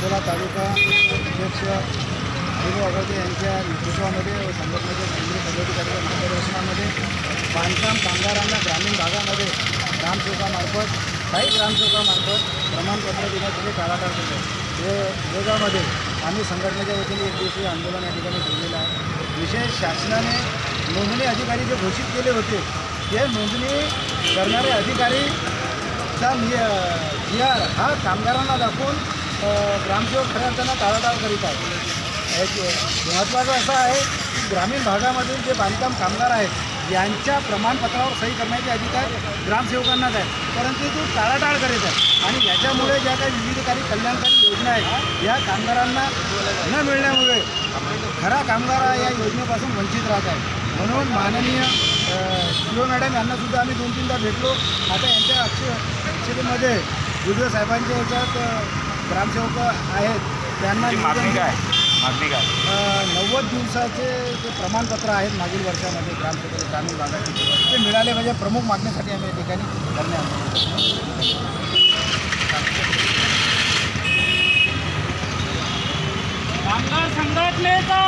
अकोला तालुका अध्यक्ष हरिभाऊ आगावते यांच्या नेतृत्वामध्ये व संघटनेच्या केंद्रीय पदाधिकाऱ्यांच्या मार्गदर्शनामध्ये बांधकाम कामगारांना ग्रामीण भागामध्ये ग्रामसेवकामार्फत काही ग्रामसेवकामार्फत प्रमाणपत्र देण्यासाठी टाळाटाळ केले हे योगामध्ये आम्ही संघटनेच्या वतीने एक दिवसीय आंदोलन या ठिकाणी केलेलं आहे. विशेष शासनाने नोंदणी अधिकारी जे घोषित केले होते ते नोंदणी करणारे अधिकारी चा नि जी हा कामगारांना दाखवून ग्रामसेवक खऱ्या अर्थानं टाळाटाळ करीत आहे महत्त्वाचं असं आहे की ग्रामीण भागामधील जे बांधकाम कामगार आहेत यांच्या प्रमाणपत्रावर सही करण्याचे अधिकार ग्रामसेवकांनाच आहे परंतु तो टाळाटाळ करीत आहे आणि याच्यामुळे ज्या काही विविधकारी कल्याणकारी योजना आहेत या कामगारांना न मिळण्यामुळे खरा कामगार या योजनेपासून वंचित राहत आहे म्हणून माननीय शिव मॅडम यांनासुद्धा आम्ही दोन तीनदा भेटलो. आता यांच्या अक्ष अक्षतेमध्ये व्हिडिओ साहेबांच्या याच्यात ग्रामसेवक आहेत त्यांना मागणी काय? मागणी काय? नव्वद दिवसाचे जे प्रमाणपत्र आहेत मागील वर्षामध्ये ग्रामसेवक ग्रामीण भागातील ते मिळाले म्हणजे प्रमुख मागणीसाठी आम्ही या ठिकाणी कामगार संघटनेचा